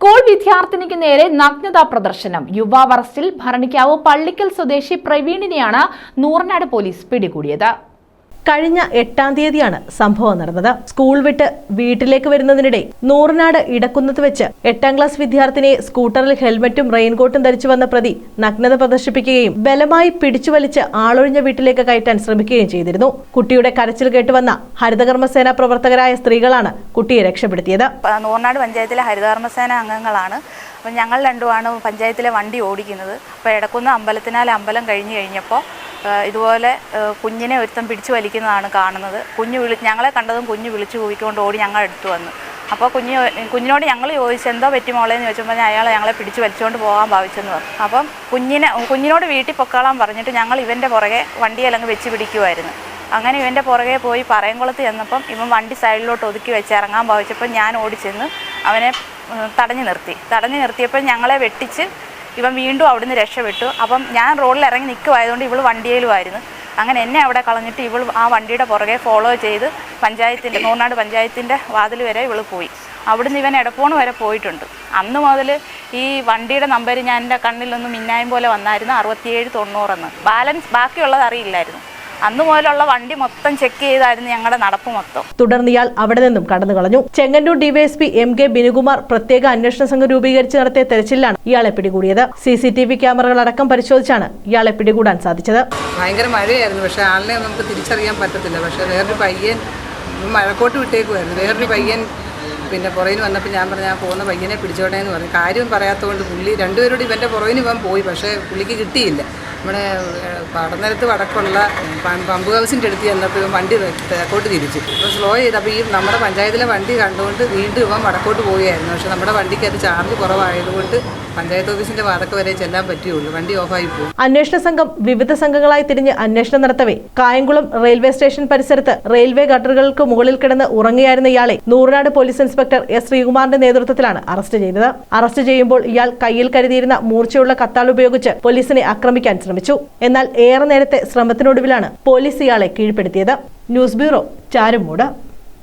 School വിദ്യാർത്ഥിനിക്ക് നേരെ നഗ്നതാ പ്രദർശനം. യുവാവ് ഭരണിക്കാവ് പള്ളിക്കൽ സ്വദേശി പ്രവീണിനെയാണ് നൂറനാട് പോലീസ് പിടികൂടിയത്. കഴിഞ്ഞ എട്ടാം തീയതിയാണ് സംഭവം നടന്നത്. സ്കൂൾ വിട്ട് വീട്ടിലേക്ക് വരുന്നതിനിടെ നൂറിനാട് ഇടക്കുന്നത്ത് വെച്ച് എട്ടാം ക്ലാസ് വിദ്യാർത്ഥിനിയെ സ്കൂട്ടറിൽ ഹെൽമറ്റും റെയിൻകോട്ടും ധരിച്ചു വന്ന പ്രതി നഗ്നത പ്രദർശിപ്പിക്കുകയും ബലമായി പിടിച്ചു വലിച്ച് ആളൊഴിഞ്ഞ വീട്ടിലേക്ക് കയറ്റാൻ ശ്രമിക്കുകയും ചെയ്തിരുന്നു. കുട്ടിയുടെ കരച്ചിൽ കേട്ടുവന്ന ഹരിതകർമ്മസേന പ്രവർത്തകരായ സ്ത്രീകളാണ് കുട്ടിയെ രക്ഷപ്പെടുത്തിയത്. നൂറിനാട് പഞ്ചായത്തിലെ ഹരിതകർമ്മസേന അംഗങ്ങളാണ്. അപ്പം ഞങ്ങൾ രണ്ടുമാണ് പഞ്ചായത്തിലെ വണ്ടി ഓടിക്കുന്നത്. അപ്പോൾ ഇടക്കുന്ന അമ്പലത്തിനാൽ അമ്പലം കഴിഞ്ഞ് കഴിഞ്ഞപ്പോൾ ഇതുപോലെ കുഞ്ഞിനെ ഒരുത്തം പിടിച്ചു വലിക്കുന്നതാണ് കാണുന്നത്. കുഞ്ഞ് വിളി ഞങ്ങളെ കണ്ടതും കുഞ്ഞ് വിളിച്ചു കൂവിക്കൊണ്ട് ഓടി ഞങ്ങൾ അടുത്ത് വന്നു. അപ്പോൾ കുഞ്ഞ് കുഞ്ഞിനോട് ഞങ്ങൾ ചോദിച്ചു എന്തോ പറ്റി മോളേന്ന് ചോദിച്ചപ്പോൾ അയാൾ ഞങ്ങളെ പിടിച്ച് വലിച്ചുകൊണ്ട് പോകാൻ ഭാവിച്ചെന്ന് പറഞ്ഞു. അപ്പം കുഞ്ഞിനെ കുഞ്ഞിനോട് വീട്ടിൽ പൊക്കോളാൻ പറഞ്ഞിട്ട് ഞങ്ങൾ ഇവന്റെ പുറകെ വണ്ടി അല്ലെങ്കിൽ വെച്ച് പിടിക്കുമായിരുന്നു അങ്ങനെ ഇവന്റെ പുറകെ പോയി പറയംകുളത്ത് ചെന്നപ്പം ഇവൻ വണ്ടി സൈഡിലോട്ട് ഒതുക്കി വെച്ച് ഇറങ്ങാൻ ഭാവിച്ചപ്പോൾ ഞാൻ ഓടിച്ചെന്ന് അവനെ തടഞ്ഞു നിർത്തി. തടഞ്ഞു നിർത്തിയപ്പോൾ ഞങ്ങളെ വെട്ടിച്ച് ഇവൻ വീണ്ടും അവിടുന്ന് രക്ഷപ്പെട്ടു. അപ്പം ഞാൻ റോഡിൽ ഇറങ്ങി നിൽക്കുമായതുകൊണ്ട് ഇവൾ വണ്ടിയിലുമായിരുന്നു. അങ്ങനെ എന്നെ അവിടെ കളഞ്ഞിട്ട് ഇവൾ ആ വണ്ടിയുടെ പുറകെ ഫോളോ ചെയ്ത് പഞ്ചായത്തിന്റെ നൂർനാട് പഞ്ചായത്തിന്റെ വാതിൽ വരെ ഇവൾ പോയി. അവിടുന്ന് ഇവൻ എടപ്പോണ് വരെ പോയിട്ടുണ്ട്. അന്ന് മുതൽ ഈ വണ്ടിയുടെ നമ്പർ ഞാൻ എന്റെ കണ്ണിലൊന്ന് മിന്നായം പോലെ വന്നായിരുന്നു അറുപത്തിയേഴ് തൊണ്ണൂറെന്ന്. ബാലൻസ് ബാക്കിയുള്ളത് അറിയില്ലായിരുന്നു. അന്ന് മുതലുള്ള വണ്ടി മൊത്തം ചെക്ക് ചെയ്തായിരുന്നു ഞങ്ങളുടെ നടപ്പ് മൊത്തം. തുടർന്ന് ഇയാൾ അവിടെ നിന്നും കടന്നു കളഞ്ഞു. Chengannur DYSP M K Binukumar പ്രത്യേക അന്വേഷണ സംഘം രൂപീകരിച്ച് നടത്തിയ തെരച്ചിലാണ് ഇയാളെ പിടികൂടിയത്. സി സി ടി വി ക്യാമറകൾ അടക്കം പരിശോധിച്ചാണ് ഇയാളെ പിടികൂടാൻ സാധിച്ചത്. ഭയങ്കര മഴയായിരുന്നു. പക്ഷേ ആളിനെ നമുക്ക് തിരിച്ചറിയാൻ പറ്റത്തില്ല. പക്ഷേ വേറൊരു പയ്യൻ മഴക്കോട്ട് വിട്ടേക്കുമായിരുന്നു വേറൊരു പയ്യൻ പിന്നെ പുറകിന് വന്നപ്പോൾ ഞാൻ പറഞ്ഞു ആ പോകുന്ന പയ്യനെ പിടിച്ചോട്ടെ എന്ന് പറഞ്ഞു. കാര്യം പറയാത്തതുകൊണ്ട് പുള്ളി രണ്ടുപേരോട് ഇവന്റെ പുറകിന് ഇവൻ പോയി. പക്ഷേ പുള്ളിക്ക് കിട്ടിയില്ല. നമ്മുടെ ഏഹ്, പടനിരത്ത് വടക്കുള്ള പമ്പ് ഹൗസിന്റെ അടുത്ത് ചെന്നപ്പോൾ ഇവൻ വണ്ടി തെക്കോട്ട് തിരിച്ചു. അപ്പോൾ സ്ലോ ചെയ്ത് അപ്പോൾ ഈ നമ്മുടെ പഞ്ചായത്തിലെ വണ്ടി കണ്ടുകൊണ്ട് വീണ്ടും ഇവൻ വടക്കോട്ട് പോവുകയായിരുന്നു. പക്ഷേ നമ്മുടെ വണ്ടിക്ക് അത് ചാർജ് കുറവായതുകൊണ്ട് പഞ്ചായത്ത് ഓഫീസിന്റെ വാതക്ക വരെ ചെല്ലാൻ പറ്റുകയുള്ളൂ. വണ്ടി ഓഫായി പോകും അന്വേഷണ സംഘം വിവിധ സംഘങ്ങളായി തിരിഞ്ഞ് അന്വേഷണം നടത്തവേ. കായംകുളം റെയിൽവേ സ്റ്റേഷൻ പരിസരത്ത് റെയിൽവേ ഗട്ടറുകൾക്ക് മുകളിൽ കിടന്ന് ഉറങ്ങിയായിരുന്ന ഇയാളെ നൂറിനാട് പോലീസ് ഇൻസ്പെക്ടർ എസ് ശ്രീകുമാറിന്റെ നേതൃത്വത്തിലാണ് അറസ്റ്റ് ചെയ്തത്. അറസ്റ്റ് ചെയ്യുമ്പോൾ ഇയാൾ കയ്യിൽ കരുതിയിരുന്ന മൂർച്ചയുള്ള കത്താൾ ഉപയോഗിച്ച് പോലീസിനെ ആക്രമിക്കാൻ ശ്രമിച്ചു. എന്നാൽ ഏറെ നേരത്തെ ശ്രമത്തിനൊടുവിലാണ് പോലീസ് ഇയാളെ കീഴ്പ്പെടുത്തിയത്. News bureau Charummood.